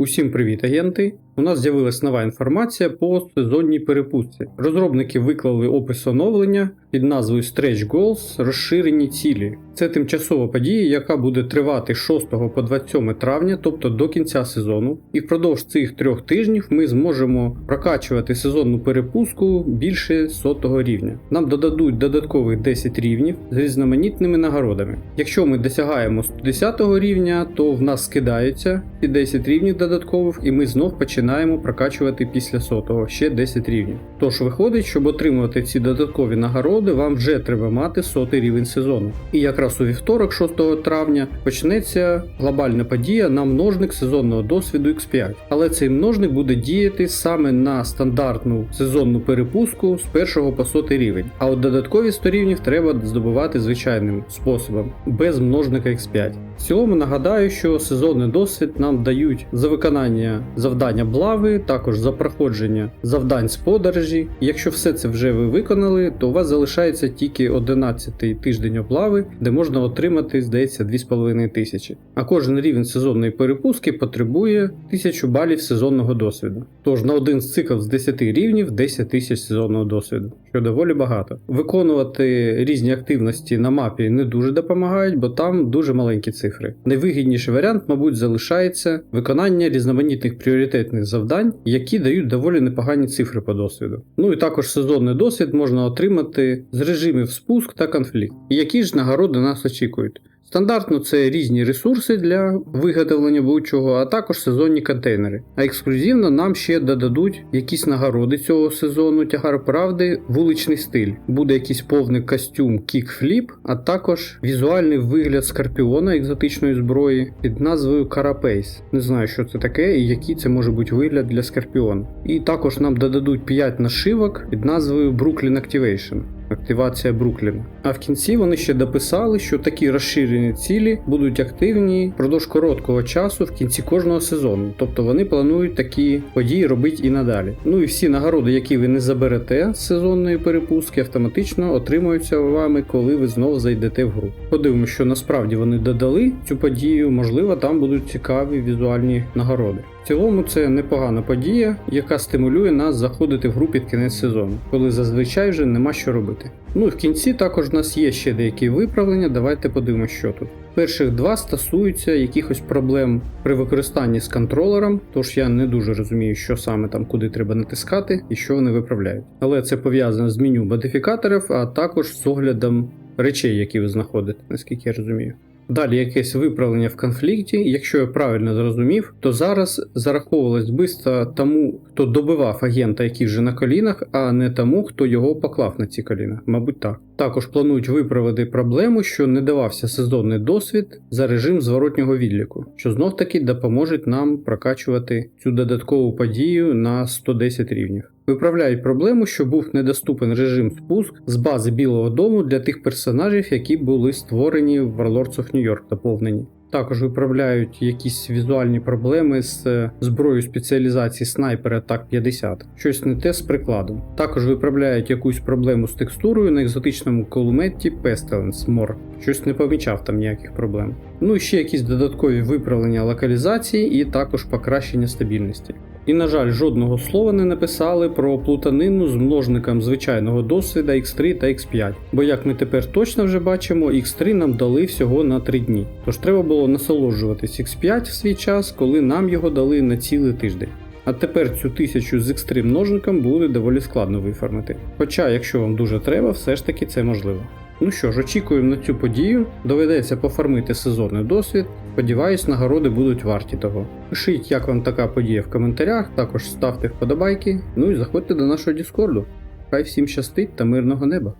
Усім привіт, агенти! У нас з'явилась нова інформація по сезонній перепустці. Розробники виклали опис оновлення під назвою Stretch Goals розширені цілі. Це тимчасова подія, яка буде тривати 6 по 27 травня, тобто до кінця сезону. І впродовж цих трьох тижнів ми зможемо прокачувати сезонну перепустку більше сотого рівня. Нам додадуть додаткових 10 рівнів з різноманітними нагородами. Якщо ми досягаємо 110 рівня, то в нас скидаються ці 10 рівнів додаткових, і ми знов починаємо прокачувати після сотого ще 10 рівнів. Тож виходить, щоб отримувати ці додаткові нагороди, вам вже треба мати сотий рівень сезону. І якраз у вівторок, 6 травня, почнеться глобальна подія на множник сезонного досвіду X5. Але цей множник буде діяти саме на стандартну сезонну перепустку з 1 по 100 рівень. А от додаткові 100 рівнів треба здобувати звичайним способом, без множника X5. В цілому нагадаю, що сезонний досвід нам дають за виконання завдання блави, також за проходження завдань з подорожі. Якщо все це вже ви виконали, то у вас залишається тільки 11-й тиждень облави, де можна отримати, здається, 2,5 тисячі. А кожен рівень сезонної перепустки потребує 1000 балів сезонного досвіду. Тож на один з циклів з 10 рівнів 10 тисяч сезонного досвіду, що доволі багато. Виконувати різні активності на мапі не дуже допомагають, бо там дуже маленькі цифри. Найвигідніший варіант, мабуть, залишається виконання різноманітних пріоритетних завдань, які дають доволі непогані цифри по досвіду. Ну і також сезонний досвід можна отримати з режимів спуск та конфлікт. І які ж нагороди нас очікують? Стандартно це різні ресурси для виготовлення будь-чого, а також сезонні контейнери. А ексклюзивно нам ще додадуть якісь нагороди цього сезону тягар правди, вуличний стиль. Буде якийсь повний костюм кікфліп, а також візуальний вигляд скорпіона екзотичної зброї під назвою Карапейс. Не знаю, що це таке і який це може бути вигляд для скорпіона. І також нам додадуть 5 нашивок під назвою Brooklyn Activation активація Брукліна. А в кінці вони ще дописали, що такі розширені цілі будуть активні впродовж короткого часу в кінці кожного сезону. Тобто вони планують такі події робити і надалі. Ну і всі нагороди, які ви не заберете з сезонної перепустки, автоматично отримуються вами, коли ви знову зайдете в гру. Подивимося, що насправді вони додали цю подію, можливо, там будуть цікаві візуальні нагороди. В цілому це непогана подія, яка стимулює нас заходити в гру під кінець сезону, коли зазвичай вже нема що робити. Ну і в кінці також в нас є ще деякі виправлення. Давайте подивимося, що тут. Перших два стосуються якихось проблем при використанні з контролером, тож я не дуже розумію, що саме там куди треба натискати і що вони виправляють. Але це пов'язано з меню модифікаторів, а також з оглядом речей, які ви знаходите, наскільки я розумію. Далі якесь виправлення в конфлікті. Якщо я правильно зрозумів, то зараз зараховувалось вбивство тому, хто добивав агента, який вже на колінах, а не тому, хто його поклав на ці коліна. Мабуть, так. Також планують виправити проблему, що не давався сезонний досвід за режим зворотнього відліку, що знов таки допоможе нам прокачувати цю додаткову подію на 110 рівнів. Виправляють проблему, що був недоступен режим спуск з бази Білого Дому для тих персонажів, які були створені в Warlords of New York доповнені. Також виправляють якісь візуальні проблеми з е, зброєю спеціалізації снайпера так 50, щось не те з прикладом. Також виправляють якусь проблему з текстурою на екзотичному кулеметі Pestilence More. Щось не помічав там ніяких проблем. Ну і ще якісь додаткові виправлення локалізації і також покращення стабільності. І, на жаль, жодного слова не написали про плутанину з множником звичайного досвіда X3 та X5. Бо як ми тепер точно вже бачимо, X3 нам дали всього на 3 дні. Тож треба було насолоджуватись X5 в свій час, коли нам його дали на цілий тиждень. А тепер цю тисячу з X3 множником буде доволі складно виформити. Хоча, якщо вам дуже треба, все ж таки це можливо. Ну що ж, очікуємо на цю подію, доведеться пофармити сезонний досвід. Сподіваюсь, нагороди будуть варті того. Пишіть, як вам така подія в коментарях, також ставте вподобайки, ну і заходьте до нашого Діскорду. Хай всім щастить та мирного неба!